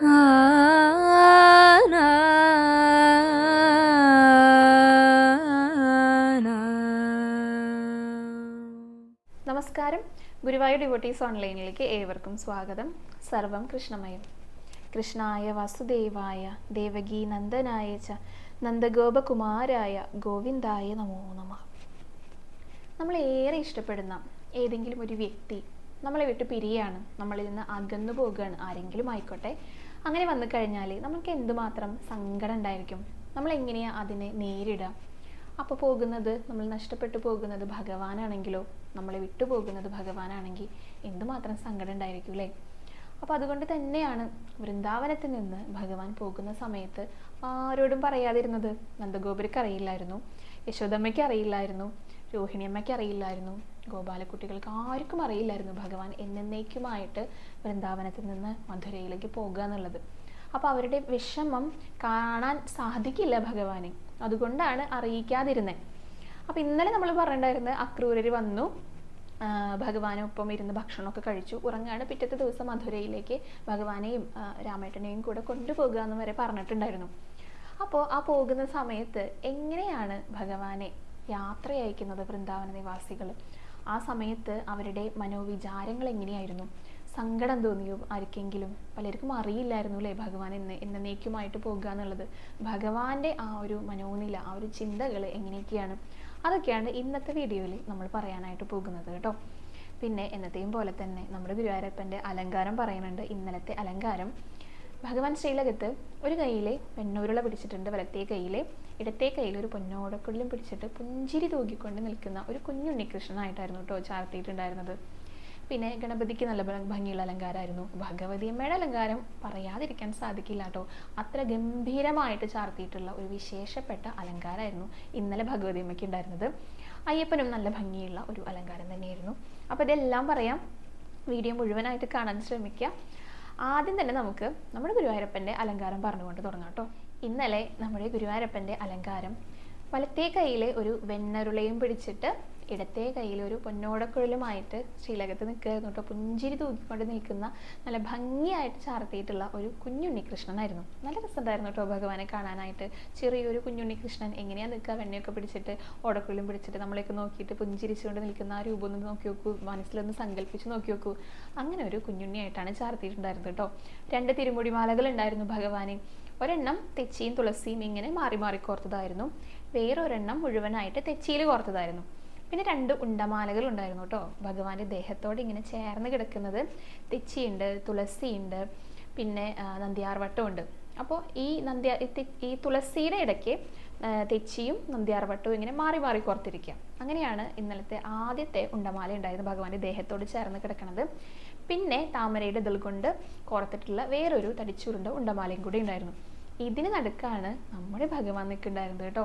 നമസ്കാരം. ഗുരുവായൂർ ഡിവോട്ടീസ് ഓൺലൈനിലേക്ക് ഏവർക്കും സ്വാഗതം. സർവം കൃഷ്ണമയം. കൃഷ്ണായ വാസുദേവായ ദേവകി നന്ദനായ ച നന്ദഗോപകുമാരായ ഗോവിന്ദായ നമോ നമ. നമ്മൾ ഏറെ ഇഷ്ടപ്പെടുന്ന ഏതെങ്കിലും ഒരു വ്യക്തി നമ്മളെ വിട്ട് പിരിയാണ് നമ്മളിൽ നിന്ന് അകന്നു പോകുകയാണ് ആരെങ്കിലും ആയിക്കോട്ടെ അങ്ങനെ വന്നു കഴിഞ്ഞാൽ നമുക്ക് എന്തുമാത്രം സങ്കടം ഉണ്ടായിരിക്കും? നമ്മൾ എങ്ങനെയാണ് അതിനെ നേരിടുക? അപ്പോൾ പോകുന്നത് നമ്മൾ നഷ്ടപ്പെട്ടു പോകുന്നത് ഭഗവാനാണെങ്കിലോ നമ്മളെ വിട്ടു പോകുന്നത് ഭഗവാനാണെങ്കിൽ എന്തുമാത്രം സങ്കടം ഉണ്ടായിരിക്കും അല്ലേ അപ്പോൾ അതുകൊണ്ട് തന്നെയാണ് വൃന്ദാവനത്തിൽ നിന്ന് ഭഗവാൻ പോകുന്ന സമയത്ത് ആരോടും പറയാതിരുന്നത്. നന്ദഗോപുരക്ക് അറിയില്ലായിരുന്നു യശോദമ്മയ്ക്ക് അറിയില്ലായിരുന്നു രോഹിണിയമ്മയ്ക്ക് അറിയില്ലായിരുന്നു ഗോപാലക്കുട്ടികൾക്ക് ആർക്കും അറിയില്ലായിരുന്നു ഭഗവാൻ എന്നേക്കുമായിട്ട് വൃന്ദാവനത്തിൽ നിന്ന് മധുരയിലേക്ക് പോകുക എന്നുള്ളത്. അപ്പോൾ അവരുടെ വിഷമം കാണാൻ സാധിക്കില്ല ഭഗവാനെ. അതുകൊണ്ടാണ് അറിയിക്കാതിരുന്നത് അപ്പോൾ ഇന്നലെ നമ്മൾ പറഞ്ഞിട്ടുണ്ടായിരുന്നത് അക്രൂരർ വന്നു ഭഗവാനൊപ്പം ഇരുന്ന് ഭക്ഷണമൊക്കെ കഴിച്ചു. ഉറങ്ങാണ് പിറ്റത്തെ ദിവസം മധുരയിലേക്ക് ഭഗവാനെയും രാമേട്ടനെയും കൂടെ കൊണ്ടുപോകുക എന്ന് വരെ പറഞ്ഞിട്ടുണ്ടായിരുന്നു. അപ്പോൾ ആ പോകുന്ന സമയത്ത് എങ്ങനെയാണ് ഭഗവാനെ യാത്ര അയക്കുന്നത് വൃന്ദാവന നിവാസികൾ ആ സമയത്ത് അവരുടെ മനോവിചാരങ്ങൾ എങ്ങനെയായിരുന്നു? സങ്കടം തോന്നിയോ ആർക്കെങ്കിലും? പലർക്കും അറിയില്ലായിരുന്നു അല്ലേ ഭഗവാൻ എന്ന് എന്നേക്കുമായിട്ട് പോകുക എന്നുള്ളത്? ഭഗവാന്റെ ആ ഒരു മനോനില ആ ഒരു ചിന്തകൾ എങ്ങനെയൊക്കെയാണ്? അതൊക്കെയാണ് ഇന്നത്തെ വീഡിയോയിൽ നമ്മൾ പറയാനായിട്ട് പോകുന്നത് കേട്ടോ. പിന്നെ എന്നത്തെയും പോലെ തന്നെ നമ്മുടെ ഗുരുവായൂരപ്പന്റെ അലങ്കാരം പറയുന്നുണ്ട് ഇന്നലത്തെ അലങ്കാരം. ഭഗവാൻ ശ്രീലകത്ത് ഒരു കയ്യിലെ വെണ്ണൂരുള പിടിച്ചിട്ടുണ്ട് വലത്തേ കയ്യിലെ. ഇടത്തേ കയ്യിൽ ഒരു പൊന്നോടക്കുള്ളിലും പിടിച്ചിട്ട് പുഞ്ചിരി തൂക്കിക്കൊണ്ട് നിൽക്കുന്ന ഒരു കുഞ്ഞുണ്ണികൃഷ്ണനായിട്ടായിരുന്നു കേട്ടോ ചാർത്തിയിട്ടുണ്ടായിരുന്നത്. പിന്നെ ഗണപതിക്ക് നല്ല ഭംഗിയുള്ള അലങ്കാരമായിരുന്നു. ഭഗവതിയമ്മയുടെ അലങ്കാരം പറയാതിരിക്കാൻ സാധിക്കില്ല കേട്ടോ. അത്ര ഗംഭീരമായിട്ട് ചാർത്തിയിട്ടുള്ള ഒരു വിശേഷപ്പെട്ട അലങ്കാരമായിരുന്നു ഇന്നലെ ഭഗവതിയമ്മയ്ക്ക് ഉണ്ടായിരുന്നത്. അയ്യപ്പനും നല്ല ഭംഗിയുള്ള ഒരു അലങ്കാരം തന്നെയായിരുന്നു. അപ്പോൾ ഇതെല്ലാം പറയാം. വീഡിയോ മുഴുവനായിട്ട് കാണാൻ ശ്രമിക്കുക. ആദ്യം തന്നെ നമുക്ക് നമ്മുടെ ഗുരുവായൂരപ്പന്റെ അലങ്കാരം പറഞ്ഞുകൊണ്ട് തുടങ്ങാം കേട്ടോ. ഇന്നലെ നമ്മുടെ ഗുരുവായൂരപ്പന്റെ അലങ്കാരം വലത്തേ കൈയിലെ ഒരു വെണ്ണരുളയും പിടിച്ചിട്ട് ഇടത്തേ കയ്യിൽ ഒരു പൊന്നോടക്കുഴലുമായിട്ട് ശ്രീലകത്ത് നിൽക്കുകയായിരുന്നു. കേട്ടോ പുഞ്ചിരി തൂക്കിക്കൊണ്ട് നിൽക്കുന്ന നല്ല ഭംഗിയായിട്ട് ചാർത്തിയിട്ടുള്ള ഒരു കുഞ്ഞുണ്ണി കൃഷ്ണനായിരുന്നു നല്ല രസമുണ്ടായിരുന്നു കേട്ടോ ഭഗവാനെ കാണാനായിട്ട്. ചെറിയൊരു കുഞ്ഞുണ്ണി കൃഷ്ണൻ എങ്ങനെയാണ് നിൽക്കുക? വെണ്ണയൊക്കെ പിടിച്ചിട്ട് ഓടക്കുഴലും പിടിച്ചിട്ട് നമ്മളെയൊക്കെ നോക്കിയിട്ട് പുഞ്ചിരിച്ചുകൊണ്ട് നിൽക്കുന്ന ആ രൂപം ഒന്ന് നോക്കി നോക്കൂ. മനസ്സിലൊന്ന് സങ്കല്പിച്ച് നോക്കി നോക്കൂ. അങ്ങനെ ഒരു കുഞ്ഞുണ്ണിയായിട്ടാണ് ചാർത്തിയിട്ടുണ്ടായിരുന്നത് കേട്ടോ. രണ്ട് തിരുമുടി മാലകൾ ഉണ്ടായിരുന്നു ഭഗവാനെ. ഒരെണ്ണം തെച്ചിയും തുളസിയും ഇങ്ങനെ മാറി മാറി കോർത്തതായിരുന്നു. വേറൊരെണ്ണം മുഴുവനായിട്ട് തെച്ചിയിൽ കോർത്തതായിരുന്നു. പിന്നെ രണ്ട് ഉണ്ടമാലകൾ ഉണ്ടായിരുന്നു കേട്ടോ ഭഗവാന്റെ ദേഹത്തോട് ഇങ്ങനെ ചേർന്ന് കിടക്കുന്നത് തെച്ചിയുണ്ട് തുളസിയുണ്ട് പിന്നെ നന്ദ്യാർവട്ടമുണ്ട് അപ്പോൾ ഈ നന്ദിയാർ ഈ തുളസിയുടെ ഇടയ്ക്ക് തെച്ചിയും നന്ദ്യാർവട്ടവും ഇങ്ങനെ മാറി മാറി കോർത്തിരിക്കുക അങ്ങനെയാണ് ഇന്നലത്തെ ആദ്യത്തെ ഉണ്ടമാല ഉണ്ടായിരുന്നത് ഭഗവാന്റെ ദേഹത്തോട് ചേർന്ന് കിടക്കുന്നത് പിന്നെ താമരയുടെ ഇതിൽ കൊണ്ട് കോർത്തിട്ടുള്ള വേറൊരു തടിച്ചുരുണ്ട ഉണ്ടമാലയും കൂടി ഉണ്ടായിരുന്നു. ഇതിന് നടുക്കാണ് നമ്മുടെ ഭഗവാൻ നിൽക്കുന്നുണ്ടായിരുന്നത് കേട്ടോ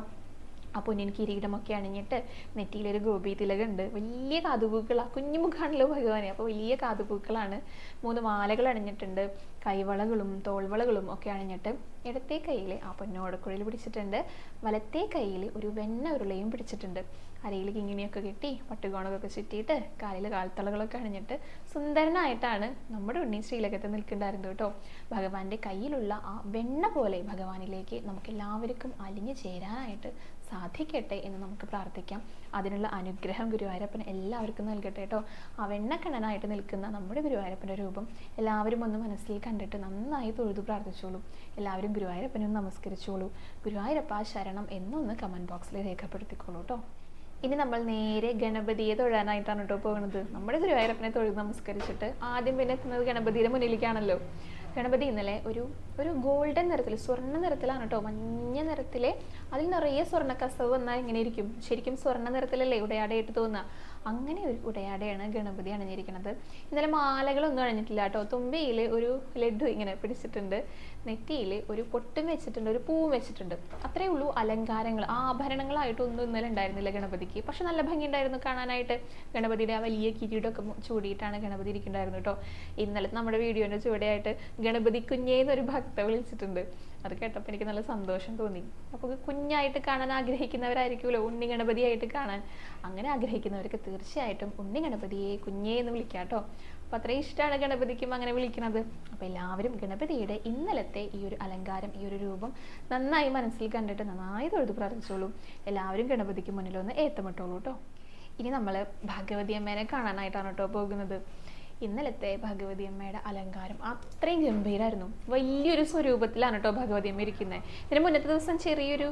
ആ പൊന്നിൻ കിരീടമൊക്കെ അണിഞ്ഞിട്ട് നെറ്റിയിലൊരു ഗോപി തിലകുണ്ട് വലിയ കാതുപൂക്കളാണ് കുഞ്ഞുമുഖാണല്ലോ ഭഗവാനെ. അപ്പോൾ വലിയ കാതുപൂക്കളാണ്. മൂന്ന് മാലകൾ അണിഞ്ഞിട്ടുണ്ട്. കൈവളകളും തോൾവളകളും ഒക്കെ അണിഞ്ഞിട്ട് ഇടത്തെ കയ്യിൽ ആ പൊന്നോടക്കുഴൽ പിടിച്ചിട്ടുണ്ട്. വലത്തെ കയ്യിൽ ഒരു വെണ്ണ ഉരുളയും പിടിച്ചിട്ടുണ്ട്. അരയിൽ കിങ്ങിണിയൊക്കെ കെട്ടി പട്ടുകോണൊക്കെ ചുറ്റിയിട്ട് കാലിൽ കാൽത്തളകളൊക്കെ അണിഞ്ഞിട്ട് സുന്ദരനായിട്ടാണ് നമ്മുടെ ഉണ്ണി ശ്രീലകത്ത് നിൽക്കുന്നുണ്ടായിരുന്നു കേട്ടോ. ഭഗവാന്റെ കയ്യിലുള്ള ആ വെണ്ണ പോലെ ഭഗവാനിലേക്ക് നമുക്ക് എല്ലാവർക്കും അലിഞ്ഞു ചേരാനായിട്ട് സാധിക്കട്ടെ എന്ന് നമുക്ക് പ്രാർത്ഥിക്കാം. അതിനുള്ള അനുഗ്രഹം ഗുരുവായൂരപ്പൻ എല്ലാവർക്കും നൽകട്ടെ കേട്ടോ. ആ വെണ്ണക്കണ്ണനായിട്ട് നിൽക്കുന്ന നമ്മുടെ ഗുരുവായൂരപ്പന്റെ രൂപം എല്ലാവരും ഒന്ന് മനസ്സിൽ കണ്ടിട്ട് നന്നായി തൊഴുതു പ്രാർത്ഥിച്ചോളൂ. എല്ലാവരും ഗുരുവായൂരപ്പനും നമസ്കരിച്ചോളൂ. ഗുരുവായൂരപ്പ ശരണം എന്നൊന്ന് കമന്റ് ബോക്സിൽ രേഖപ്പെടുത്തിക്കോളൂ കേട്ടോ. ഇനി നമ്മൾ നേരെ ഗണപതിയെ തൊഴാനായിട്ടാണ് കേട്ടോ പോകുന്നത്. നമ്മുടെ ഗുരുവായൂരപ്പനെ തൊഴുത് നമസ്കരിച്ചിട്ട് ആദ്യം പിന്നെ എത്തുന്നത് ഗണപതിയുടെ മുന്നിലേക്കാണല്ലോ. ഗണപതി ഇന്നലെ ഒരു ഒരു ഗോൾഡൻ നിറത്തിൽ സ്വർണ നിറത്തിലാണ് കേട്ടോ മഞ്ഞ നിറത്തിലെ അതിൽ നിറയെ സ്വർണ കസവ് വന്നാൽ ഇങ്ങനെ ഇരിക്കും. ശരിക്കും സ്വർണ നിറത്തിലല്ലേ ഉടയാടയായിട്ട് തോന്നുക? അങ്ങനെ ഒരു ഉടയാടയാണ് ഗണപതി അണിഞ്ഞിരിക്കുന്നത്. ഇന്നലെ മാലകളൊന്നും അണിഞ്ഞിട്ടില്ല കേട്ടോ. തുമ്പിയിൽ ഒരു ലഡു ഇങ്ങനെ പിടിച്ചിട്ടുണ്ട്. നെറ്റിയിൽ ഒരു പൊട്ടും വെച്ചിട്ടുണ്ട് ഒരു പൂവും വെച്ചിട്ടുണ്ട്. അത്രേ ഉള്ളൂ അലങ്കാരങ്ങൾ. ആഭരണങ്ങളായിട്ടൊന്നും ഇന്നലെ ഉണ്ടായിരുന്നില്ല ഗണപതിക്ക്. പക്ഷെ നല്ല ഭംഗിയുണ്ടായിരുന്നു കാണാനായിട്ട്. ഗണപതിയുടെ ആ വലിയ കിരീടമൊക്കെ ചൂടിയിട്ടാണ് ഗണപതി ഇരിക്കുന്നുണ്ടായിരുന്നു കേട്ടോ. ഇന്നലെ നമ്മുടെ വീഡിയോന്റെ ചുവടെയായിട്ട് ഗണപതി കുഞ്ഞേന്നൊരു ഭക്ത വിളിച്ചിട്ടുണ്ട്. അത് കേട്ടപ്പോൾ എനിക്ക് നല്ല സന്തോഷം തോന്നി. അപ്പോൾ കുഞ്ഞായിട്ട് കാണാൻ ആഗ്രഹിക്കുന്നവരായിരിക്കുമല്ലോ ഉണ്ണി ഗണപതിയായിട്ട് കാണാൻ. അങ്ങനെ ആഗ്രഹിക്കുന്നവർക്ക് തീർച്ചയായിട്ടും ഉണ്ണി ഗണപതിയെ കുഞ്ഞേ എന്ന് വിളിക്കാം കേട്ടോ. അപ്പോൾ അത്രയും ഇഷ്ടമാണ് ഗണപതിക്കും അങ്ങനെ വിളിക്കുന്നത് അപ്പോൾ എല്ലാവരും ഗണപതിയുടെ ഇന്നലത്തെ ഈ ഒരു അലങ്കാരം ഈ ഒരു രൂപം നന്നായി മനസ്സിൽ കണ്ടിട്ട് നന്നായി തൊഴുതു പ്രാർത്ഥിച്ചോളൂ. എല്ലാവരും ഗണപതിക്ക് മുന്നിൽ ഒന്ന് ഏത്തമിട്ടോളൂ കേട്ടോ. ഇനി നമ്മൾ ഭഗവതി അമ്മേനെ കാണാനായിട്ടാണ് കേട്ടോ പോകുന്നത്. ഇന്നലത്തെ ഭഗവതി അമ്മയുടെ അലങ്കാരം അത്രയും ഗംഭീരമായിരുന്നു വലിയൊരു സ്വരൂപത്തിലാണ് കേട്ടോ ഭഗവതി അമ്മ ഇരിക്കുന്നത് ഇതിന് മുന്നത്തെ ദിവസം ചെറിയൊരു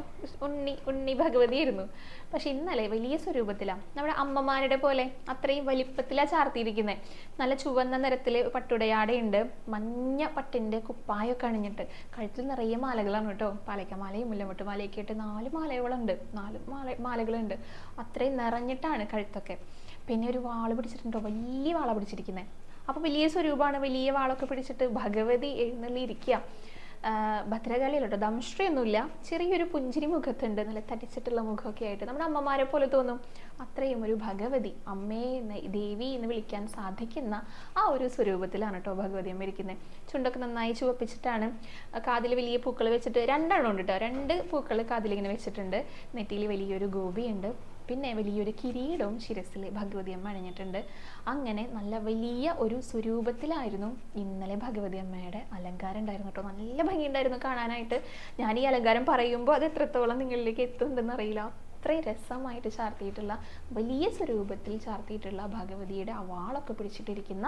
ഉണ്ണി ഉണ്ണി ഭഗവതി ആയിരുന്നു പക്ഷെ ഇന്നലെ വലിയ സ്വരൂപത്തിലാണ് നമ്മുടെ അമ്മമാരുടെ പോലെ അത്രയും വലിപ്പത്തിലാണ് ചാർത്തിയിരിക്കുന്നത് നല്ല ചുവന്ന നിറത്തിൽ പട്ടുടയാടയുണ്ട്. മഞ്ഞ പട്ടിന്റെ കുപ്പായൊക്കെ അണിഞ്ഞിട്ട് കഴുത്തിൽ നിറയെ മാലകളാണ് കേട്ടോ പാലയ്ക്കമാലയും മുല്ലമുട്ട് മാലയൊക്കെ ആയിട്ട് നാല് മാലകളുണ്ട് നാല് മാല മാലകളുണ്ട്. അത്രയും നിറഞ്ഞിട്ടാണ് കഴുത്തൊക്കെ. പിന്നെ ഒരു വാൾ പിടിച്ചിട്ടുണ്ടോ? വലിയ വാള പിടിച്ചിരിക്കുന്നത് അപ്പോൾ വലിയ സ്വരൂപമാണ് വലിയ വാളൊക്കെ പിടിച്ചിട്ട് ഭഗവതി എഴുന്നള്ളിയിരിക്കുക ഭദ്രകാളിയിലുണ്ടോ ദംഷ്ട്രയൊന്നുമില്ല. ചെറിയൊരു പുഞ്ചിരി മുഖത്തുണ്ട്. നല്ല തടിച്ചിട്ടുള്ള മുഖമൊക്കെ ആയിട്ട്. നമ്മുടെ അമ്മമാരെ പോലെ തോന്നും. അത്രയും ഒരു ഭഗവതി അമ്മേ എന്ന് ദേവി എന്ന് വിളിക്കാൻ സാധിക്കുന്ന ആ ഒരു സ്വരൂപത്തിലാണ് കേട്ടോ ഭഗവതി അമ്മ ഇരിക്കുന്നത് ചുണ്ടൊക്കെ നന്നായി ചുവപ്പിച്ചിട്ടാണ്. കാതിൽ വലിയ പൂക്കൾ വെച്ചിട്ട് രണ്ടെണ്ണം ഉണ്ട് കേട്ടോ രണ്ട് പൂക്കൾ കാതിലിങ്ങനെ വെച്ചിട്ടുണ്ട്. നെറ്റിയിൽ വലിയൊരു ഗോപിയുണ്ട്. പിന്നെ വലിയൊരു കിരീടവും ശിരസിൽ ഭഗവതി അമ്മ അണിഞ്ഞിട്ടുണ്ട്. അങ്ങനെ നല്ല വലിയ ഒരു സ്വരൂപത്തിലായിരുന്നു ഇന്നലെ ഭഗവതി അമ്മയുടെ അലങ്കാരം ഉണ്ടായിരുന്നു കേട്ടോ. നല്ല ഭംഗിയുണ്ടായിരുന്നു കാണാനായിട്ട്. ഞാൻ ഈ അലങ്കാരം പറയുമ്പോൾ അത് എത്രത്തോളം നിങ്ങളിലേക്ക് എത്തുന്നുണ്ടെന്ന് അറിയില്ല. അത്രയും രസമായിട്ട് ചാർത്തിയിട്ടുള്ള വലിയ സ്വരൂപത്തിൽ ചാർത്തിയിട്ടുള്ള ഭഗവതിയുടെ അവാളൊക്കെ പിടിച്ചിട്ടിരിക്കുന്ന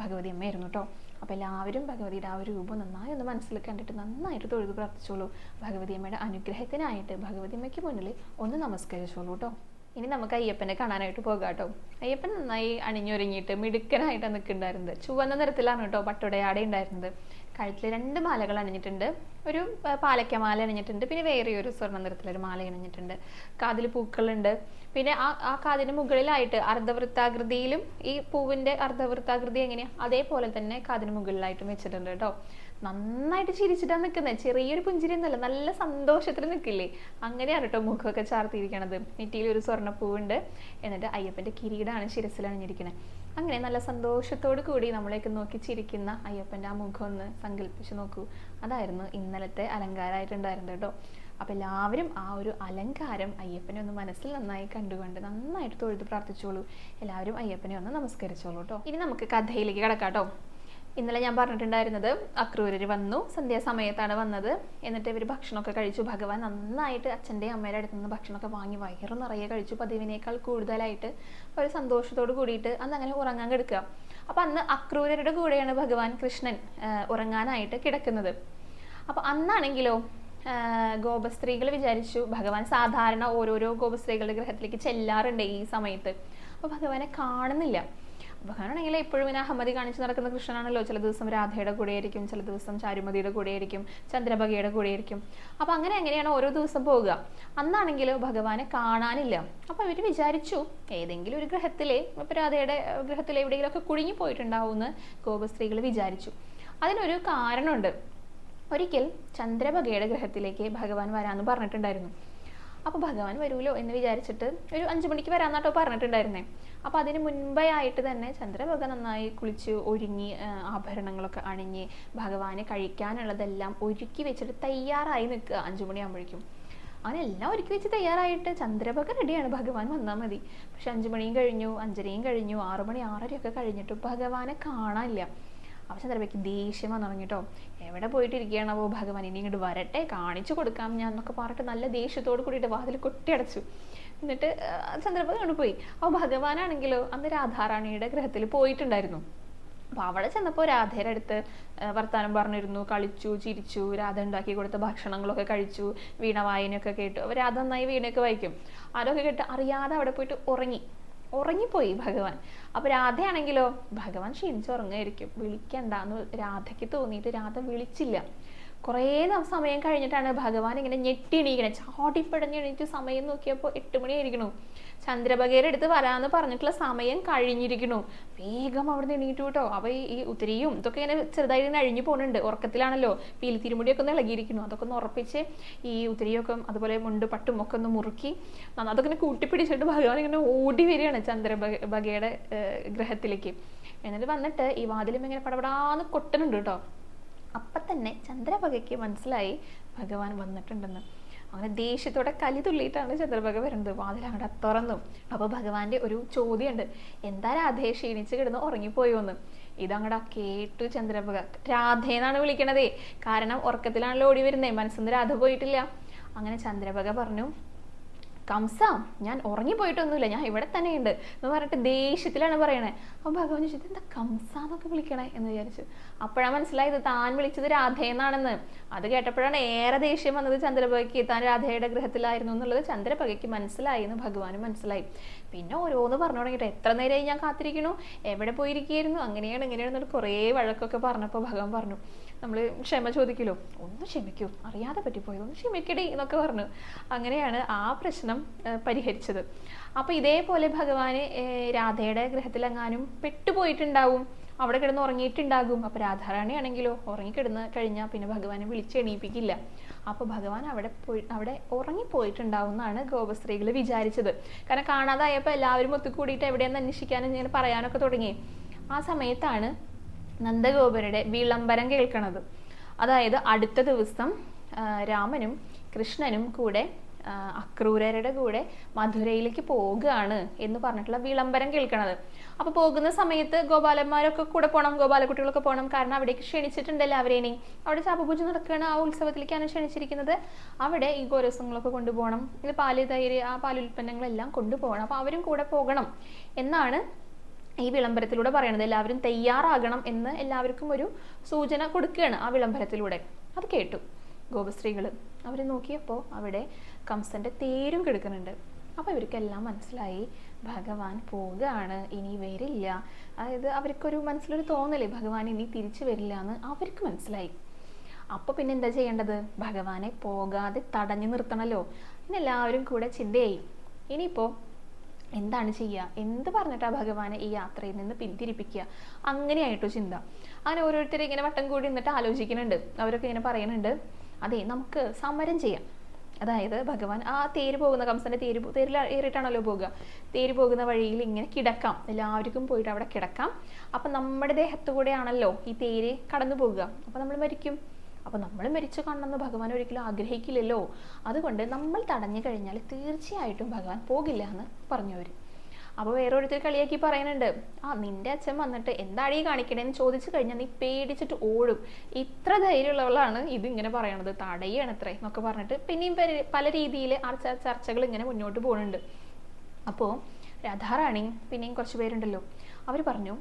ഭഗവതി അമ്മയായിരുന്നു കേട്ടോ. അപ്പോൾ എല്ലാവരും ഭഗവതിയുടെ ആ ഒരു രൂപം നന്നായി ഒന്ന് മനസ്സിൽ കണ്ടിട്ട് നന്നായിട്ട് തൊഴുതു പ്രാർത്ഥിച്ചോളൂ. ഭഗവതി അമ്മയുടെ അനുഗ്രഹത്തിനായിട്ട് ഭഗവതി അമ്മയ്ക്ക് മുന്നിൽ ഒന്ന് നമസ്കരിച്ചോളൂ കേട്ടോ. ഇനി നമുക്ക് അയ്യപ്പനെ കാണാനായിട്ട് പോകാം കേട്ടോ. അയ്യപ്പൻ നന്നായി അണിഞ്ഞൊരുങ്ങിയിട്ട് മിടുക്കനായിട്ട് നിൽക്കുന്നുണ്ടായിരുന്നത്. ചുവന്ന നിറത്തിലാണ് കേട്ടോ പട്ടുടയാട ഉണ്ടായിരുന്നത്. കഴുത്തിൽ രണ്ട് മാലകൾ അണിഞ്ഞിട്ടുണ്ട്. ഒരു പാലക്ക മാല അണിഞ്ഞിട്ടുണ്ട്. പിന്നെ വേറെ ഒരു സ്വർണ നിറത്തിലൊരു മാല അണിഞ്ഞിട്ടുണ്ട്. കാതിൽ പൂക്കളുണ്ട്. പിന്നെ ആ ആ കാതിന് മുകളിലായിട്ട് അർദ്ധവൃത്താകൃതിയിലും ഈ പൂവിന്റെ അർദ്ധവൃത്താകൃതി എങ്ങനെയാ? അതേപോലെ തന്നെ കാതിന് മുകളിലായിട്ടും വെച്ചിട്ടുണ്ട് കേട്ടോ. നന്നായിട്ട് ചിരിച്ചിട്ടാണ് നിൽക്കുന്നത് ചെറിയൊരു പുഞ്ചിരി നല്ല സന്തോഷത്തിൽ നിൽക്കില്ലേ അങ്ങനെയാണ് കേട്ടോ മുഖമൊക്കെ ചാർത്തിയിരിക്കണത്. നെറ്റിയിൽ ഒരു സ്വർണപ്പൂവുണ്ട്. എന്നിട്ട് അയ്യപ്പന്റെ കിരീടമാണ് ശിരസിൽ അണിഞ്ഞിരിക്കുന്നത് അങ്ങനെ നല്ല സന്തോഷത്തോടു കൂടി നമ്മളേക്ക് നോക്കി ചിരിക്കുന്ന അയ്യപ്പന്റെ ആ മുഖം ഒന്ന് സങ്കല്പിച്ച് നോക്കൂ. അതായിരുന്നു ഇന്നലത്തെ അലങ്കാരമായിട്ടുണ്ടായിരുന്നത് കേട്ടോ അപ്പോൾ എല്ലാവരും ആ ഒരു അലങ്കാരം അയ്യപ്പനെ ഒന്ന് മനസ്സിൽ നന്നായി കണ്ടുകൊണ്ട് നന്നായിട്ട് തൊഴുത് പ്രാർത്ഥിച്ചോളൂ. എല്ലാവരും അയ്യപ്പനെ ഒന്ന് നമസ്കരിച്ചോളൂ കേട്ടോ ഇനി നമുക്ക് കഥയിലേക്ക് കിടക്കാം കേട്ടോ ഇന്നലെ ഞാൻ പറഞ്ഞിട്ടുണ്ടായിരുന്നത് അക്രൂരർ വന്നു സന്ധ്യാസമയത്താണ് വന്നത്. എന്നിട്ട് ഇവർ ഭക്ഷണമൊക്കെ കഴിച്ചു. ഭഗവാൻ നന്നായിട്ട് അച്ഛന്റെ അമ്മയുടെ അടുത്ത് നിന്ന് ഭക്ഷണമൊക്കെ വാങ്ങി വയറു നിറയെ കഴിച്ചു. പതിവിനേക്കാൾ കൂടുതലായിട്ട് ഒരു സന്തോഷത്തോട് കൂടിയിട്ട് അന്ന് അങ്ങനെ ഉറങ്ങാൻ കിടക്കുക. അപ്പം അന്ന് അക്രൂരരുടെ കൂടെയാണ് ഭഗവാൻ കൃഷ്ണൻ ഉറങ്ങാനായിട്ട് കിടക്കുന്നത്. അപ്പം അന്നാണെങ്കിലോ ഗോപസ്ത്രീകൾ വിചാരിച്ചു ഭഗവാൻ സാധാരണ ഓരോരോ ഗോപസ്ത്രീകളുടെ ഗ്രഹത്തിലേക്ക് ചെല്ലാറുണ്ട് ഈ സമയത്ത്. അപ്പോൾ ഭഗവാനെ കാണുന്നില്ല. ഭഗവാനാണെങ്കിൽ എപ്പോഴും ഇങ്ങനെ അഹമ്മതി കാണിച്ച് നടക്കുന്ന കൃഷ്ണനാണല്ലോ. ചില ദിവസം രാധയുടെ കൂടെയായിരിക്കും ചില ദിവസം ചാരുമതിയുടെ കൂടെയായിരിക്കും ചന്ദ്രഭഗയുടെ കൂടെയായിരിക്കും. അപ്പോൾ അങ്ങനെ എങ്ങനെയാണ് ഓരോ ദിവസം പോവുക? അന്നാണെങ്കിൽ ഭഗവാനെ കാണാനില്ല. അപ്പോൾ ഇവർ വിചാരിച്ചു ഏതെങ്കിലും ഒരു ഗ്രഹത്തിലെ ഇപ്പോൾ രാധയുടെ ഗ്രഹത്തിലെ എവിടെയെങ്കിലുമൊക്കെ കുടുങ്ങി പോയിട്ടുണ്ടാവുമെന്ന് ഗോപസ്ത്രീകൾ വിചാരിച്ചു. അതിനൊരു കാരണമുണ്ട്. ഒരിക്കൽ ചന്ദ്രഭഗയുടെ ഗ്രഹത്തിലേക്ക് ഭഗവാൻ വരാമെന്ന് പറഞ്ഞിട്ടുണ്ടായിരുന്നു. അപ്പോൾ ഭഗവാൻ വരുമല്ലോ എന്ന് വിചാരിച്ചിട്ട് ഒരു അഞ്ചു മണിക്ക് വരാമെന്നാട്ടോ പറഞ്ഞിട്ടുണ്ടായിരുന്നേ. അപ്പോൾ അതിന് മുൻപേ ആയിട്ട് തന്നെ ചന്ദ്രഭഗ നന്നായി കുളിച്ച് ഒരുങ്ങി ആഭരണങ്ങളൊക്കെ അണിഞ്ഞ് ഭഗവാന് കഴിക്കാനുള്ളതെല്ലാം ഒരുക്കി വെച്ചിട്ട് തയ്യാറായി നിൽക്കുക അഞ്ചു മണിയാകുമ്പോഴേക്കും അങ്ങനെ എല്ലാം ഒരുക്കി വെച്ച് തയ്യാറായിട്ട് ചന്ദ്രഭഗ റെഡിയാണ് ഭഗവാൻ വന്നാൽ മതി. പക്ഷെ അഞ്ചു മണിയും കഴിഞ്ഞു അഞ്ചരയും കഴിഞ്ഞു ആറു മണി ആറരയൊക്കെ കഴിഞ്ഞിട്ട് ഭഗവാനെ കാണാനില്ല. അപ്പോൾ ചന്ദ്രബയ്ക്ക് ദേഷ്യം വന്നു തുടങ്ങിട്ടോ. എവിടെ പോയിട്ടിരിക്കുകയാണോ ഭഗവാൻ? ഇനി ഇങ്ങോട്ട് വരട്ടെ കാണിച്ചു കൊടുക്കാം ഞാൻ എന്നൊക്കെ പറഞ്ഞിട്ട് നല്ല ദേഷ്യത്തോട് കൂടിയിട്ട് വാതിൽ കൊട്ടിയടച്ചു. എന്നിട്ട് ചന്ദ്രബ കൊണ്ടുപോയി അപ്പോൾ ഭഗവാനാണെങ്കിലോ അന്ന് രാധാറാണിയുടെ ഗ്രഹത്തിൽ പോയിട്ടുണ്ടായിരുന്നു. അപ്പോൾ അവിടെ ചെന്നപ്പോൾ രാധയുടെ അടുത്ത് വർത്താനം പറഞ്ഞിരുന്നു. കളിച്ചു ചിരിച്ചു രാധ ഉണ്ടാക്കി കൊടുത്ത ഭക്ഷണങ്ങളൊക്കെ കഴിച്ചു വീണ വായനയൊക്കെ കേട്ടു. രാധ നന്നായി വീണയൊക്കെ വായിക്കും. അതൊക്കെ കേട്ട് അറിയാതെ അവിടെ പോയിട്ട് ഉറങ്ങി. ഉറങ്ങിപ്പോയി ഭഗവാൻ. അപ്പൊ രാധയാണെങ്കിലോ ഭഗവാൻ വിളിക്കണ്ട വിളിക്കണ്ടെന്ന് രാധയ്ക്ക് തോന്നിയിട്ട് രാധ വിളിച്ചില്ല. കുറേ സമയം കഴിഞ്ഞിട്ടാണ് ഭഗവാൻ ഇങ്ങനെ ഞെട്ടി എണീക്കണേ. ചാടിപ്പടഞ്ഞ് എണീറ്റ് സമയം നോക്കിയപ്പോൾ എട്ട് മണിയായിരിക്കണു. ചന്ദ്രഭഗയുടെ അടുത്ത് വരാന്ന് പറഞ്ഞിട്ടുള്ള സമയം കഴിഞ്ഞിരിക്കണു. വേഗം അവിടെ നിന്ന് എണീറ്റു കേട്ടോ. അപ്പൊ ഈ ഉത്തിരിയും ഇതൊക്കെ ഇങ്ങനെ ചെറുതായിട്ട് അഴിഞ്ഞു പോകുന്നുണ്ട് ഉറക്കത്തിലാണല്ലോ. പീലി തിരുമുടിയൊക്കെ ഒന്ന് ഇളകിയിരിക്കുന്നു അതൊക്കെ ഒന്ന് ഉറപ്പിച്ച് ഈ ഉത്തിരിയൊക്കെ അതുപോലെ മുണ്ട് പട്ടും ഒക്കെ ഒന്ന് മുറുക്കി അതൊക്കെ ഇങ്ങനെ കൂട്ടിപ്പിടിച്ചിട്ട് ഭഗവാൻ ഇങ്ങനെ ഓടി വരികയാണ് ചന്ദ്രഭഗയുടെ ഗ്രഹത്തിലേക്ക്. എന്നിട്ട് വന്നിട്ട് ഈ വാതിലും ഇങ്ങനെ പടപടാന്ന് കൊട്ടുന്നുണ്ട് കേട്ടോ. അപ്പൊ തന്നെ ചന്ദ്രഭഗയ്ക്ക് മനസ്സിലായി ഭഗവാൻ വന്നിട്ടുണ്ടെന്ന്. അങ്ങനെ ദേഷ്യത്തോടെ കലി തുള്ളിയിട്ടാണ് ചന്ദ്രഭഗ വരുന്നത്. വാതിൽ തുറന്നു. അപ്പോൾ ഭഗവാന്റെ ഒരു ചോദ്യമുണ്ട് എന്താ രാധയെ ക്ഷീണിച്ച് കിടന്ന് ഉറങ്ങിപ്പോയോന്ന് ഇതങ്ങടെ കേട്ടു ചന്ദ്രഭക രാധേന്നാണ് വിളിക്കണതേ. കാരണം ഉറക്കത്തിലാണല്ലോ ഓടി വരുന്നത് മനസ്സിന്ന് രാധ പോയിട്ടില്ല. അങ്ങനെ ചന്ദ്രഭക പറഞ്ഞു കംസ ഞാൻ ഉറങ്ങി ഉറങ്ങിപ്പോയിട്ടൊന്നുമില്ല ഞാൻ ഇവിടെ തന്നെയുണ്ട് എന്ന് പറഞ്ഞിട്ട് ദേഷ്യത്തിലാണ് പറയണേ. അപ്പോൾ ഭഗവാൻ ചോദിച്ചത് എന്താ കംസ എന്നൊക്കെ വിളിക്കണേ? എന്ന് വിചാരിച്ചു. അപ്പോഴാണ് മനസ്സിലായത് താൻ വിളിച്ചത് രാധയെന്നാണെന്ന് അത് കേട്ടപ്പോഴാണ് ഏറെ ദേഷ്യം വന്നത് ചന്ദ്രപകയ്ക്ക് താൻ രാധയുടെ ഗൃഹത്തിലായിരുന്നു എന്നുള്ളത് ചന്ദ്രപകയ്ക്ക് മനസ്സിലായി എന്ന് ഭഗവാനും മനസ്സിലായി. പിന്നെ ഓരോന്ന് പറഞ്ഞു തുടങ്ങിയിട്ട് എത്ര നേരമായി ഞാൻ കാത്തിരിക്കണു എവിടെ പോയിരിക്കുകയായിരുന്നു? അങ്ങനെയാണ് ഇങ്ങനെയാണെന്നൊരു കുറേ വഴക്കൊക്കെ പറഞ്ഞപ്പോൾ ഭഗവാൻ പറഞ്ഞു നമ്മൾ ക്ഷമ ചോദിക്കലോ? ഒന്ന് ക്ഷമിക്കൂ അറിയാതെ പറ്റിപ്പോയത് ഒന്ന് ക്ഷമിക്കടി എന്നൊക്കെ പറഞ്ഞു. അങ്ങനെയാണ് ആ പ്രശ്നം പരിഹരിച്ചത്. അപ്പോൾ ഇതേപോലെ ഭഗവാന് രാധയുടെ ഗ്രഹത്തിലെങ്ങാനും പെട്ടുപോയിട്ടുണ്ടാവും? അവിടെ കിടന്ന് ഉറങ്ങിയിട്ടുണ്ടാകും? അപ്പോൾ രാധാറാണി ആണെങ്കിലോ ഉറങ്ങിക്കിടന്ന് കഴിഞ്ഞാൽ പിന്നെ ഭഗവാനെ വിളിച്ച് എണീപ്പിക്കില്ല. അപ്പോൾ ഭഗവാൻ അവിടെ പോയി അവിടെ ഉറങ്ങിപ്പോയിട്ടുണ്ടാവും എന്നാണ് ഗോപസ്ത്രീകൾ വിചാരിച്ചത്. കാരണം കാണാതായപ്പോൾ എല്ലാവരും ഒത്തുകൂടിയിട്ട് എവിടെയെന്ന് അന്വേഷിക്കാനും ഇങ്ങനെ പറയാനൊക്കെ തുടങ്ങി. ആ സമയത്താണ് നന്ദഗോപരുടെ വിളംബരം കേൾക്കണത്. അതായത് അടുത്ത ദിവസം രാമനും കൃഷ്ണനും കൂടെ അക്രൂരരുടെ കൂടെ മധുരയിലേക്ക് പോവുകയാണ് എന്ന് പറഞ്ഞിട്ടുള്ള വിളംബരം കേൾക്കണത്. അപ്പൊ പോകുന്ന സമയത്ത് ഗോപാലന്മാരൊക്കെ കൂടെ പോകണം ഗോപാലക്കുട്ടികളൊക്കെ പോകണം കാരണം അവിടേക്ക് ക്ഷണിച്ചിട്ടുണ്ട് എല്ലാവരെയും അവിടെ ശാപപൂജ നടക്കുകയാണ് ആ ഉത്സവത്തിലേക്കാണ് ക്ഷണിച്ചിരിക്കുന്നത്. അവിടെ ഈ ഗോരസങ്ങളൊക്കെ കൊണ്ടുപോകണം ഇത് പാൽ തൈര് ആ പാലുൽപ്പന്നങ്ങളെല്ലാം കൊണ്ടുപോകണം. അപ്പൊ അവരും കൂടെ പോകണം എന്നാണ് ഈ വിളംബരത്തിലൂടെ പറയണത്. എല്ലാവരും തയ്യാറാകണം എന്ന് എല്ലാവർക്കും ഒരു സൂചന കൊടുക്കുകയാണ് ആ വിളംബരത്തിലൂടെ. അത് കേട്ടു ഗോപസ്ത്രീകൾ അവർ നോക്കിയപ്പോൾ അവിടെ കംസന്റെ തേരും കിടക്കുന്നുണ്ട്. അപ്പോൾ ഇവർക്കെല്ലാം മനസ്സിലായി. ഭഗവാൻ പോവുകയാണ് ഇനി വരില്ല. അതായത് അവർക്കൊരു മനസ്സിലൊരു തോന്നലേ ഭഗവാൻ ഇനി തിരിച്ചു വരില്ല എന്ന് അവർക്ക് മനസ്സിലായി. അപ്പോൾ പിന്നെ എന്താ ചെയ്യേണ്ടത്? ഭഗവാനെ പോകാതെ തടഞ്ഞു നിർത്തണമല്ലോ ഇനി എല്ലാവരും കൂടെ ചിന്തയായി. ഇനിയിപ്പോൾ എന്താണ് ചെയ്യുക എന്ത് പറഞ്ഞിട്ടാ ഭഗവാനെ ഈ യാത്രയിൽ നിന്ന് പിന്തിരിപ്പിക്കുക? അങ്ങനെയായിട്ടോ ചിന്ത. അങ്ങനെ ഓരോരുത്തരും ഇങ്ങനെ വട്ടം കൂടി നിന്നിട്ട് ആലോചിക്കുന്നുണ്ട്. അവരൊക്കെ ഇങ്ങനെ പറയുന്നുണ്ട്. അതെ നമുക്ക് സമരം ചെയ്യാം. അതായത് ഭഗവാൻ ആ തേര് പോകുന്ന കംസന്റെ തേര് തേരിൽ ഏറിയിട്ടാണല്ലോ പോകുക തേര് പോകുന്ന വഴിയിൽ ഇങ്ങനെ കിടക്കാം. എല്ലാവർക്കും പോയിട്ട് അവിടെ കിടക്കാം. അപ്പൊ നമ്മുടെ ദേഹത്തു കൂടെയാണല്ലോ ഈ തേര് കടന്നു പോകുക അപ്പൊ നമ്മൾ മരിക്കും. അപ്പൊ നമ്മൾ മരിച്ചു കാണണമെന്ന് ഭഗവാൻ ഒരിക്കലും ആഗ്രഹിക്കില്ലല്ലോ. അതുകൊണ്ട് നമ്മൾ തടഞ്ഞു കഴിഞ്ഞാൽ തീർച്ചയായിട്ടും ഭഗവാൻ പോകില്ല എന്ന് പറഞ്ഞു അപ്പോൾ വേറൊരുത്തർ കളിയാക്കി പറയുന്നുണ്ട് ആ നിന്റെ അച്ഛൻ വന്നിട്ട് എന്താടി കാണിക്കണേ എന്ന് ചോദിച്ചു കഴിഞ്ഞാൽ നീ പേടിച്ചിട്ട് ഓടും. ഇത്ര ധൈര്യമുള്ളവളാണ് ഇത് ഇങ്ങനെ പറയണത്. തടയാണ് അത്രേ എന്നൊക്കെ പറഞ്ഞിട്ട് പിന്നെയും പല- രീതിയിൽ ചർച്ചകൾ ഇങ്ങനെ മുന്നോട്ട് പോകുന്നുണ്ട് അപ്പോൾ രാധാറാണി പിന്നെയും കുറച്ച് പേരുണ്ടല്ലോ. അവർ പറഞ്ഞു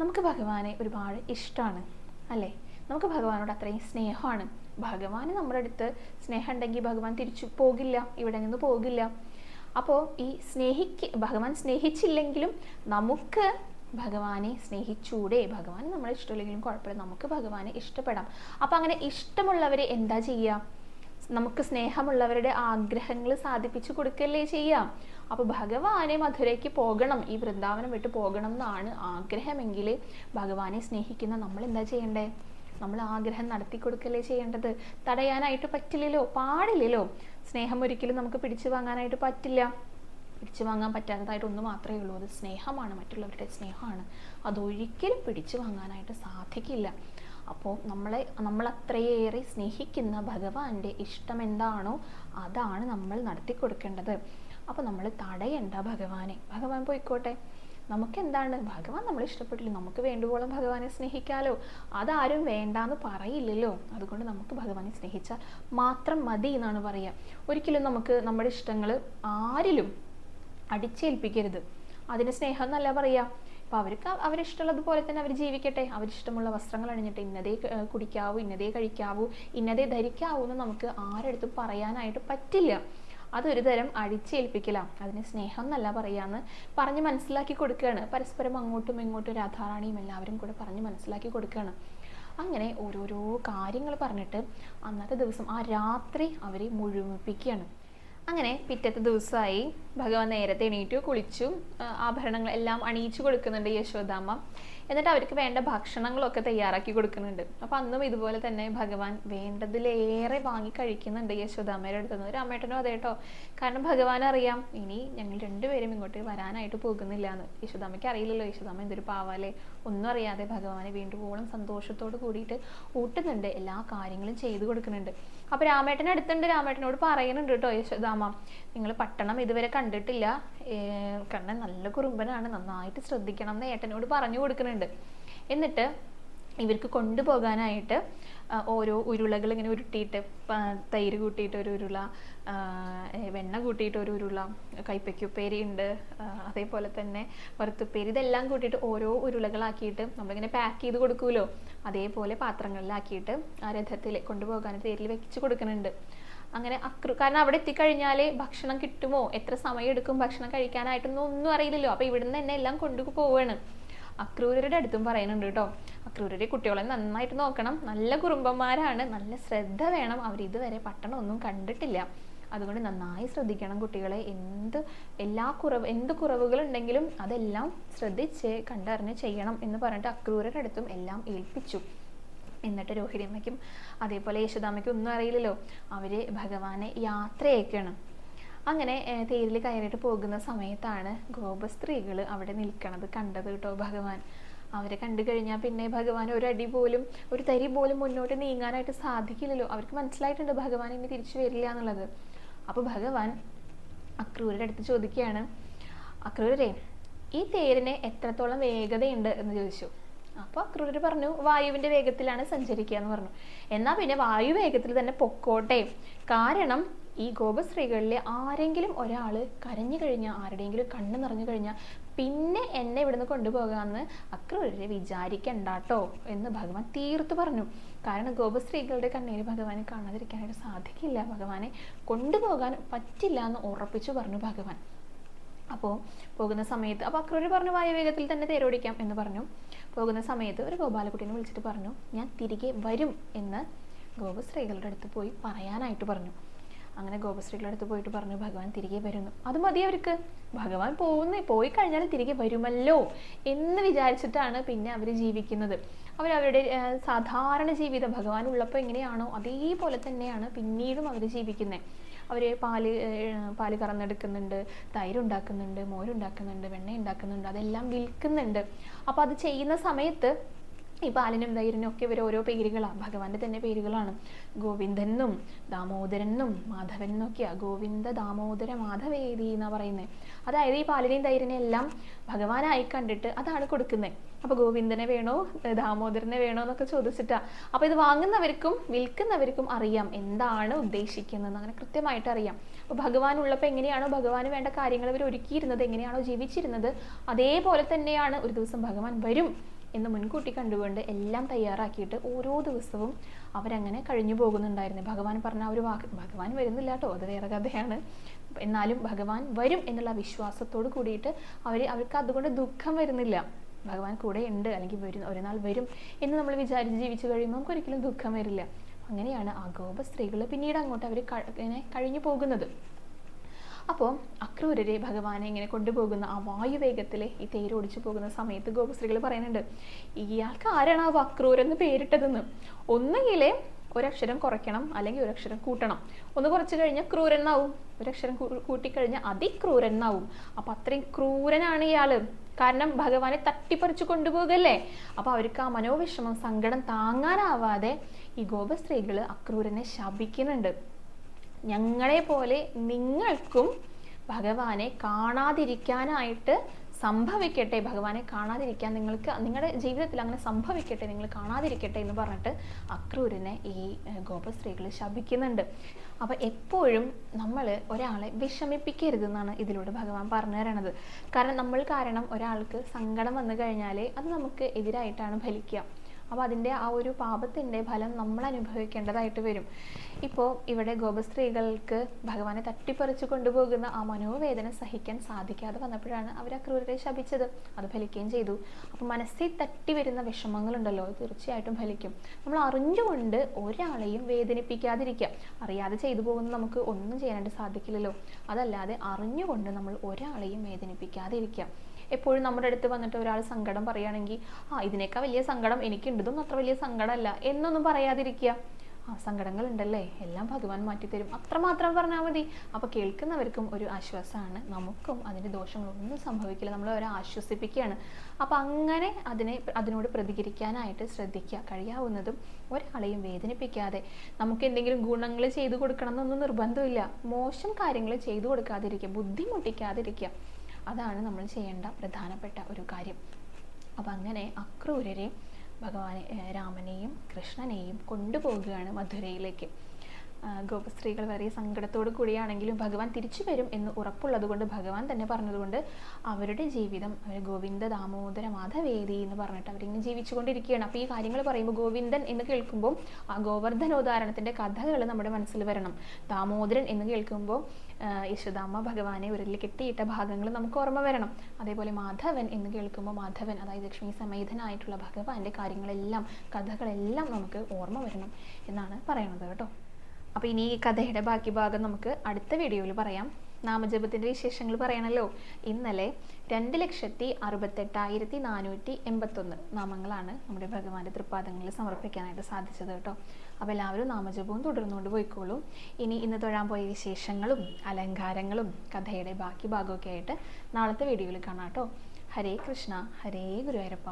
നമുക്ക് ഭഗവാനെ ഒരുപാട് ഇഷ്ടമാണ് അല്ലേ? നമുക്ക് ഭഗവാനോട് അത്രയും സ്നേഹമാണ്. ഭഗവാന് നമ്മുടെ അടുത്ത് സ്നേഹം ഉണ്ടെങ്കിൽ ഭഗവാൻ തിരിച്ചു പോകില്ല ഇവിടെ നിന്ന് പോകില്ല. അപ്പോൾ ഈ സ്നേഹിക്ക് ഭഗവാൻ സ്നേഹിച്ചില്ലെങ്കിലും നമുക്ക് ഭഗവാനെ സ്നേഹിച്ചൂടെ ഭഗവാൻ നമ്മളെ ഇഷ്ടമില്ലെങ്കിലും കുഴപ്പമില്ല നമുക്ക് ഭഗവാനെ ഇഷ്ടപ്പെടാം. അപ്പം അങ്ങനെ ഇഷ്ടമുള്ളവരെ എന്താ ചെയ്യുക നമുക്ക് സ്നേഹമുള്ളവരുടെ ആഗ്രഹങ്ങൾ സാധിപ്പിച്ചു കൊടുക്കല്ലേ ചെയ്യാം? അപ്പോൾ ഭഗവാനെ മധുരയ്ക്ക് പോകണം ഈ വൃന്ദാവനം വിട്ട് പോകണം എന്നാണ് ആഗ്രഹമെങ്കിൽ ഭഗവാനെ സ്നേഹിക്കുന്ന നമ്മൾ എന്താ ചെയ്യണ്ടേ? നമ്മൾ ആഗ്രഹം നടത്തി കൊടുക്കല്ലേ ചെയ്യേണ്ടത്? തടയാനായിട്ട് പറ്റില്ലല്ലോ പാടില്ലല്ലോ. സ്നേഹം ഒരിക്കലും നമുക്ക് പിടിച്ചു വാങ്ങാനായിട്ട് പറ്റില്ല. പിടിച്ചു വാങ്ങാൻ പറ്റാത്തതായിട്ട് ഒന്ന് മാത്രമേ ഉള്ളൂ. അത് സ്നേഹമാണ് മറ്റുള്ളവരുടെ സ്നേഹമാണ്. അതൊരിക്കലും പിടിച്ചു വാങ്ങാനായിട്ട് സാധിക്കില്ല. അപ്പോൾ നമ്മളെ നമ്മൾ അത്രയേറെ സ്നേഹിക്കുന്ന ഭഗവാന്റെ ഇഷ്ടം എന്താണോ അതാണ് നമ്മൾ നടത്തി കൊടുക്കേണ്ടത് അപ്പോൾ നമ്മൾ തടയേണ്ട ഭഗവാനെ. ഭഗവാൻ പോയിക്കോട്ടെ. നമുക്ക് എന്താണ് ഭഗവാൻ നമ്മൾ ഇഷ്ടപ്പെട്ടില്ല. നമുക്ക് വേണ്ടുവോളം ഭഗവാനെ സ്നേഹിക്കാലോ. അതാരും വേണ്ടാന്ന് പറയില്ലല്ലോ. അതുകൊണ്ട് നമുക്ക് ഭഗവാനെ സ്നേഹിച്ചാൽ മാത്രം മതി എന്നാണ് പറയുക ഒരിക്കലും നമുക്ക് നമ്മുടെ ഇഷ്ടങ്ങൾ ആരിലും അടിച്ചേൽപ്പിക്കരുത്. അതിന് സ്നേഹം എന്നല്ല പറയാ. അപ്പൊ അവർക്ക് അവരിഷ്ടമുള്ളതുപോലെ തന്നെ അവർ ജീവിക്കട്ടെ. അവരിഷ്ടമുള്ള വസ്ത്രങ്ങൾ അണിഞ്ഞിട്ട് ഇന്നതേ കുടിക്കാവൂ ഇന്നതേ കഴിക്കാവൂ ഇന്നതേ ധരിക്കാവൂ എന്ന് നമുക്ക് ആരെടുത്തും പറയാനായിട്ട് പറ്റില്ല. അതൊരു തരം അടിച്ചേൽപ്പിക്കലാണ് അതിന് സ്നേഹം എന്നല്ല പറയാന്ന് പറഞ്ഞ് മനസ്സിലാക്കി കൊടുക്കുകയാണ് പരസ്പരം അങ്ങോട്ടും ഇങ്ങോട്ടും രാധാറാണിയും എല്ലാവരും കൂടെ പറഞ്ഞ് മനസ്സിലാക്കി കൊടുക്കുകയാണ് അങ്ങനെ ഓരോരോ കാര്യങ്ങൾ പറഞ്ഞിട്ട് അന്നത്തെ ദിവസം ആ രാത്രി അവരെ മുഴുമിപ്പിക്കുകയാണ്. അങ്ങനെ പിറ്റത്തെ ദിവസമായി ഭഗവാൻ നേരത്തെ എണീറ്റു കുളിച്ചു. ആഭരണങ്ങൾ എല്ലാം അണിയിച്ചു കൊടുക്കുന്നുണ്ട് യശോദാമ്മ. എന്നിട്ട് അവർക്ക് വേണ്ട ഭക്ഷണങ്ങളൊക്കെ തയ്യാറാക്കി കൊടുക്കുന്നുണ്ട്. അപ്പോൾ അന്നും ഇതുപോലെ തന്നെ ഭഗവാൻ വേണ്ടതിലേറെ വാങ്ങി കഴിക്കുന്നുണ്ട് യശോദാമ്മയുടെ അടുത്ത് നിന്ന്. രാമേട്ടനും അതെ കേട്ടോ കാരണം ഭഗവാൻ അറിയാം ഇനി ഞങ്ങൾ രണ്ടുപേരും ഇങ്ങോട്ട് വരാനായിട്ട് പോകുന്നില്ല എന്ന് യശോദാമ്മയ്ക്ക് അറിയില്ലല്ലോ യശോദാമ്മ എന്തൊരു പാവാലേ ഒന്നും അറിയാതെ ഭഗവാനെ വീണ്ടും സന്തോഷത്തോട് കൂടിയിട്ട് ഊട്ടുന്നുണ്ട്. എല്ലാ കാര്യങ്ങളും ചെയ്തു കൊടുക്കുന്നുണ്ട്. അപ്പൊ രാമേട്ടൻ അടുത്തുണ്ട്. രാമേട്ടനോട് പറയുന്നുണ്ട് കേട്ടോ യശോദാമ. നിങ്ങൾ പട്ടണം ഇതുവരെ കണ്ടിട്ടില്ല. കണ്ണൻ നല്ല കുറുമ്പനാണ്. നന്നായിട്ട് ശ്രദ്ധിക്കണം എന്ന് ഏട്ടനോട് പറഞ്ഞു കൊടുക്കുന്നുണ്ട്. എന്നിട്ട് ഇവർക്ക് കൊണ്ടുപോകാനായിട്ട് ഓരോ ഉരുളകൾ ഇങ്ങനെ ഉരുട്ടിയിട്ട് തൈര് കൂട്ടിയിട്ട് ഒരു ഉരുള വെണ്ണ കൂട്ടിയിട്ട് ഒരു ഉരുള കൈപ്പയ്ക്കുപ്പേരി ഉണ്ട് അതേപോലെ തന്നെ വറുത്തുപ്പേരി ഇതെല്ലാം കൂട്ടിയിട്ട് ഓരോ ഉരുളകളാക്കിയിട്ട് നമ്മളിങ്ങനെ പാക്ക് ചെയ്ത് കൊടുക്കുമല്ലോ അതേപോലെ പാത്രങ്ങളിലാക്കിയിട്ട് ആ രഥത്തിൽ കൊണ്ടുപോകാൻ തേരിൽ വെച്ച് കൊടുക്കുന്നുണ്ട്. അങ്ങനെ അക്രു കാരണം അവിടെ എത്തിക്കഴിഞ്ഞാൽ ഭക്ഷണം കിട്ടുമോ? എത്ര സമയം എടുക്കും ഭക്ഷണം കഴിക്കാനായിട്ടൊന്നും ഒന്നും അറിയില്ലല്ലോ. അപ്പോൾ ഇവിടുന്ന് തന്നെ എല്ലാം കൊണ്ടു പോവാണ് അക്രൂരരുടെ അടുത്തും പറയുന്നുണ്ട് കേട്ടോ. അക്രൂരരെ കുട്ടികളെ നന്നായിട്ട് നോക്കണം. നല്ല കുറുമ്പന്മാരാണ്. നല്ല ശ്രദ്ധ വേണം. അവർ ഇതുവരെ പട്ടണം ഒന്നും കണ്ടിട്ടില്ല. അതുകൊണ്ട് നന്നായി ശ്രദ്ധിക്കണം കുട്ടികളെ. എന്ത് എല്ലാ കുറവ് എന്ത് കുറവുകൾ ഉണ്ടെങ്കിലും അതെല്ലാം ശ്രദ്ധിച്ച് കണ്ടറിഞ്ഞ് ചെയ്യണം എന്ന് പറഞ്ഞിട്ട് അക്രൂരരുടെ അടുത്തും എല്ലാം ഏൽപ്പിച്ചു. എന്നിട്ട് രോഹിണിയമ്മയ്ക്കും അതേപോലെ യശോദാമ്മയ്ക്കും ഒന്നും അറിയില്ലല്ലോ. അവർ ഭഗവാനെ യാത്രയൊക്കെയാണ് അങ്ങനെ തേരിൽ കയറിയിട്ട് പോകുന്ന സമയത്താണ് ഗോപ സ്ത്രീകൾ അവിടെ നിൽക്കണത് കണ്ടത് കേട്ടോ ഭഗവാൻ. അവരെ കണ്ടു കഴിഞ്ഞാൽ പിന്നെ ഭഗവാൻ ഒരു അടി പോലും ഒരു തരി പോലും മുന്നോട്ട് നീങ്ങാനായിട്ട് സാധിക്കില്ലല്ലോ. അവർക്ക് മനസ്സിലായിട്ടുണ്ട് ഭഗവാൻ ഇനി തിരിച്ചു വരില്ല എന്നുള്ളത്. അപ്പോൾ ഭഗവാൻ അക്രൂരുടെ അടുത്ത് ചോദിക്കുകയാണ് അക്രൂരരെ ഈ തേരിന് എത്രത്തോളം വേഗതയുണ്ട്? എന്ന് ചോദിച്ചു. അപ്പോൾ അക്രൂരർ പറഞ്ഞു വായുവിന്റെ വേഗത്തിലാണ് സഞ്ചരിക്കുക എന്ന് പറഞ്ഞു. എന്നാൽ പിന്നെ വായു വേഗത്തിൽ തന്നെ പൊക്കോട്ടെ. കാരണം ഈ ഗോപശ്രീകളിലെ ആരെങ്കിലും ഒരാൾ കരഞ്ഞു കഴിഞ്ഞാൽ ആരുടെയെങ്കിലും കണ്ണ് നിറഞ്ഞു കഴിഞ്ഞാൽ പിന്നെ എന്നെ ഇവിടുന്ന് കൊണ്ടുപോകാമെന്ന് അക്രൂരരെ വിചാരിക്കണ്ടാട്ടോ എന്ന് ഭഗവാൻ തീർത്തു പറഞ്ഞു. കാരണം ഗോപസ്ത്രീകളുടെ കണ്ണീര് ഭഗവാനെ കാണാതിരിക്കാനായിട്ട് സാധിക്കില്ല. ഭഗവാനെ കൊണ്ടുപോകാൻ പറ്റില്ല എന്ന് ഉറപ്പിച്ചു പറഞ്ഞു ഭഗവാൻ. അപ്പോൾ പോകുന്ന സമയത്ത് അപ്പോൾ അക്രൂര് പറഞ്ഞു വായുവേഗത്തിൽ തന്നെ തേരോടിക്കാം എന്ന് പറഞ്ഞു. പോകുന്ന സമയത്ത് ഒരു ഗോപാലകുട്ടിനെ വിളിച്ചിട്ട് പറഞ്ഞു ഞാൻ തിരികെ വരും എന്ന് ഗോപസ്ത്രീകളുടെ അടുത്ത് പോയി പറയാനായിട്ട് പറഞ്ഞു. അങ്ങനെ ഗോപശ്രീകളുടെ അടുത്ത് പോയിട്ട് പറഞ്ഞു ഭഗവാൻ തിരികെ വരുന്നു. അത് മതി അവർക്ക്. ഭഗവാൻ പോകുന്നേ പോയി കഴിഞ്ഞാൽ തിരികെ വരുമല്ലോ എന്ന് വിചാരിച്ചിട്ടാണ് പിന്നെ അവർ ജീവിക്കുന്നത് അവരവരുടെ സാധാരണ ജീവിതം ഭഗവാൻ ഉള്ളപ്പോൾ എങ്ങനെയാണോ അതേപോലെ തന്നെയാണ് പിന്നീടും അവർ ജീവിക്കുന്നത് അവർ പാൽ പാൽ കറന്നെടുക്കുന്നുണ്ട് തൈരുണ്ടാക്കുന്നുണ്ട് മോരുണ്ടാക്കുന്നുണ്ട് വെണ്ണ ഉണ്ടാക്കുന്നുണ്ട് അതെല്ലാം വിൽക്കുന്നുണ്ട്. അപ്പോൾ അത് ചെയ്യുന്ന സമയത്ത് ഈ പാലിനും തൈരിനും ഒക്കെ ഇവർ ഓരോ പേരുകളാണ് ഭഗവാന്റെ തന്നെ പേരുകളാണ്. ഗോവിന്ദനും ദാമോദരനും മാധവനും ഒക്കെയാ. ഗോവിന്ദ ദാമോദര മാധവേദി എന്നാ പറയുന്നത് അതായത് ഈ പാലിനെയും തൈരിനെയും എല്ലാം ഭഗവാനായി കണ്ടിട്ട് അതാണ് കൊടുക്കുന്നത് അപ്പൊ ഗോവിന്ദനെ വേണോ ദാമോദരനെ വേണോ എന്നൊക്കെ ചോദിച്ചിട്ടാ. അപ്പൊ ഇത് വാങ്ങുന്നവർക്കും വിൽക്കുന്നവർക്കും അറിയാം എന്താണ് ഉദ്ദേശിക്കുന്നത് അങ്ങനെ കൃത്യമായിട്ട് അറിയാം. അപ്പൊ ഭഗവാൻ ഉള്ളപ്പോൾ എങ്ങനെയാണോ ഭഗവാന് വേണ്ട കാര്യങ്ങൾ അവർ ഒരുക്കിയിരുന്നത് എങ്ങനെയാണോ ജീവിച്ചിരുന്നത് അതേപോലെ തന്നെയാണ് ഒരു ദിവസം ഭഗവാൻ വരും. എന്ന് മുൻകൂട്ടി കണ്ടുകൊണ്ട് എല്ലാം തയ്യാറാക്കിയിട്ട് ഓരോ ദിവസവും അവരങ്ങനെ കഴിഞ്ഞു പോകുന്നുണ്ടായിരുന്നു. ഭഗവാൻ പറഞ്ഞ ഒരു വാക്ക് ഭഗവാൻ വരുന്നില്ല കേട്ടോ അത് വേറെ കഥയാണ്. എന്നാലും ഭഗവാൻ വരും എന്നുള്ള വിശ്വാസത്തോട് കൂടിയിട്ട് അവർ അവർക്ക് അതുകൊണ്ട് ദുഃഖം വരുന്നില്ല. ഭഗവാൻ കൂടെ ഉണ്ട് അല്ലെങ്കിൽ വരും ഒരു നാൾ വരും എന്ന് നമ്മൾ വിചാരിച്ച് ജീവിച്ചു കഴിയുമ്പോൾ നമുക്ക് ഒരിക്കലും ദുഃഖം വരില്ല. അങ്ങനെയാണ് ആ ഗോപ സ്ത്രീകൾ പിന്നീട് അങ്ങോട്ട് അവർ ഇങ്ങനെ കഴിഞ്ഞു പോകുന്നത്. അപ്പോൾ അക്രൂരരെ ഭഗവാനെ ഇങ്ങനെ കൊണ്ടുപോകുന്ന ആ വായുവേഗത്തിൽ ഈ തേര് ഓടിച്ചു പോകുന്ന സമയത്ത് ഗോപസ്ത്രീകൾ പറയുന്നുണ്ട് ഇയാൾക്ക് ആരാണ് ആ അക്രൂരെന്ന് പേരിട്ടതെന്ന്? ഒന്നുകിൽ ഒരക്ഷരം കുറയ്ക്കണം അല്ലെങ്കിൽ ഒരക്ഷരം കൂട്ടണം. ഒന്ന് കുറച്ച് കഴിഞ്ഞാൽ ക്രൂരനാവും. ഒരക്ഷരം കൂട്ടിക്കഴിഞ്ഞാൽ അതിക്രൂരനാവും. അപ്പൊ അത്രയും ക്രൂരനാണ് ഇയാൾ കാരണം ഭഗവാനെ തട്ടിപ്പറിച്ചു കൊണ്ടുപോകല്ലേ? അപ്പൊ അവർക്ക് ആ മനോവിഷമം സങ്കടം താങ്ങാനാവാതെ ഈ ഗോപസ്ത്രീകൾ അക്രൂരനെ ശപിക്കുന്നുണ്ട്. ഞങ്ങളെ പോലെ നിങ്ങൾക്കും ഭഗവാനെ കാണാതിരിക്കാനായിട്ട് സംഭവിക്കട്ടെ ഭഗവാനെ കാണാതിരിക്കാൻ നിങ്ങൾക്ക് നിങ്ങളുടെ ജീവിതത്തിൽ അങ്ങനെ സംഭവിക്കട്ടെ നിങ്ങൾ കാണാതിരിക്കട്ടെ എന്ന് പറഞ്ഞിട്ട് അക്രൂരനെ ഈ ഗോപസ്ത്രീകൾ ശപിക്കുന്നുണ്ട്. അപ്പൊ എപ്പോഴും നമ്മൾ ഒരാളെ വിഷമിപ്പിക്കരുത് എന്നാണ് ഇതിലൂടെ ഭഗവാൻ പറഞ്ഞു തരണത്. കാരണം നമ്മൾ കാരണം ഒരാൾക്ക് സങ്കടം വന്നു കഴിഞ്ഞാൽ അത് നമുക്ക് എതിരായിട്ടാണ് ഫലിക്കുക. അപ്പോൾ അതിന്റെ ആ ഒരു പാപത്തിന്റെ ഫലം നമ്മൾ അനുഭവിക്കേണ്ടതായിട്ട് വരും. ഇപ്പോൾ ഇവിടെ ഗോപസ്ത്രീകൾക്ക് ഭഗവാനെ തട്ടിപ്പറിച്ചു കൊണ്ടുപോകുന്ന ആ മനോവേദന സഹിക്കാൻ സാധിക്കാതെ വന്നപ്പോഴാണ് അവർ ആ ക്രൂരരെ ശപിച്ചത്. അത് ഫലിക്കുകയും ചെയ്തു. അപ്പോൾ മനസ്സിൽ തട്ടി വരുന്ന വിഷമങ്ങളുണ്ടല്ലോ തീർച്ചയായിട്ടും ഫലിക്കും. നമ്മൾ അറിഞ്ഞുകൊണ്ട് ഒരാളെയും വേദനിപ്പിക്കാതിരിക്കുക. അറിയാതെ ചെയ്തു പോകുന്ന നമുക്ക് ഒന്നും ചെയ്യാനായിട്ട് സാധിക്കില്ലല്ലോ. അതല്ലാതെ അറിഞ്ഞുകൊണ്ട് നമ്മൾ ഒരാളെയും വേദനിപ്പിക്കാതിരിക്കുക. എപ്പോഴും നമ്മുടെ അടുത്ത് വന്നിട്ട് ഒരാൾ സങ്കടം പറയുകയാണെങ്കിൽ ആ ഇതിനേക്കാൾ വലിയ സങ്കടം എനിക്കുണ്ടതും അത്ര വലിയ സങ്കടമല്ല എന്നൊന്നും പറയാതിരിക്കുക. ആ സങ്കടങ്ങൾ ഉണ്ടല്ലേ എല്ലാം ഭഗവാൻ മാറ്റിത്തരും. അത്രമാത്രം പറഞ്ഞാൽ മതി. അപ്പോൾ കേൾക്കുന്നവർക്കും ഒരു ആശ്വാസമാണ്. നമുക്കും അതിന്റെ ദോഷങ്ങളൊന്നും സംഭവിക്കില്ല. നമ്മൾ അവരെ ആശ്വസിപ്പിക്കുകയാണ്. അപ്പോൾ അങ്ങനെ അതിനെ അതിനോട് പ്രതികരിക്കാനായിട്ട് ശ്രദ്ധിക്കുക. കഴിയാവുന്നതും ഒരാളെയും വേദനിപ്പിക്കാതെ നമുക്ക് എന്തെങ്കിലും ഗുണങ്ങൾ ചെയ്തു കൊടുക്കണം എന്നൊന്നും നിർബന്ധമില്ല. മോശം കാര്യങ്ങൾ ചെയ്തു കൊടുക്കാതിരിക്കുക. ബുദ്ധിമുട്ടിക്കാതിരിക്കുക. അതാണ് നമ്മൾ ചെയ്യേണ്ട പ്രധാനപ്പെട്ട ഒരു കാര്യം. അപ്പം അങ്ങനെ അക്രൂരരെ ഭഗവാനെ രാമനെയും കൃഷ്ണനെയും കൊണ്ടുപോകുകയാണ് മധുരയിലേക്ക്. ഗോപസ്ത്രീകൾ വളരെ സങ്കടത്തോടു കൂടിയാണെങ്കിലും ഭഗവാൻ തിരിച്ചു വരും എന്ന് ഉറപ്പുള്ളതുകൊണ്ട് ഭഗവാൻ തന്നെ പറഞ്ഞതുകൊണ്ട് അവരുടെ ജീവിതം അവർ ഗോവിന്ദ ദാമോദര മാധവേദി എന്ന് പറഞ്ഞിട്ട് അവരിങ്ങനെ ജീവിച്ചുകൊണ്ടിരിക്കുകയാണ്. അപ്പോൾ ഈ കാര്യങ്ങൾ പറയുമ്പോൾ ഗോവിന്ദൻ എന്ന് കേൾക്കുമ്പോൾ ആ ഗോവർദ്ധനോദാഹരണത്തിന്റെ കഥകൾ നമ്മുടെ മനസ്സിൽ വരണം. ദാമോദരൻ എന്ന് കേൾക്കുമ്പോൾ യശോദാമ്മ ഭഗവാനെ ഉരലിൽ കെട്ടിയിട്ട ഭാഗങ്ങൾ നമുക്ക് ഓർമ്മ വരണം. അതേപോലെ മാധവൻ എന്ന് കേൾക്കുമ്പോൾ മാധവൻ അതായത് ലക്ഷ്മി സമേതനായിട്ടുള്ള ഭഗവാന്റെ കാര്യങ്ങളെല്ലാം കഥകളെല്ലാം നമുക്ക് ഓർമ്മ വരണം എന്നാണ് പറയുന്നത് കേട്ടോ. അപ്പോൾ ഇനി ഈ കഥയുടെ ബാക്കി ഭാഗം നമുക്ക് അടുത്ത വീഡിയോയിൽ പറയാം. നാമജപത്തിന്റെ വിശേഷങ്ങൾ പറയണല്ലോ. ഇന്നലെ രണ്ട് ലക്ഷത്തി അറുപത്തെട്ടായിരത്തി നാനൂറ്റി എൺപത്തൊന്ന് നാമങ്ങളാണ് നമ്മുടെ ഭഗവാന്റെ തൃപ്പാദങ്ങളിൽ സമർപ്പിക്കാനായിട്ട് സാധിച്ചത് കേട്ടോ. അപ്പോൾ എല്ലാവരും നാമജപവും തുടർന്നുകൊണ്ട് പോയിക്കോളും. ഇനി ഇന്ന് തൊഴാൻ പോയ വിശേഷങ്ങളും അലങ്കാരങ്ങളും കഥയുടെ ബാക്കി ഭാഗമൊക്കെ ആയിട്ട് നാളത്തെ വീഡിയോയിൽ കാണാം കേട്ടോ. ഹരേ കൃഷ്ണ ഹരേ ഗുരുവായൂരപ്പ.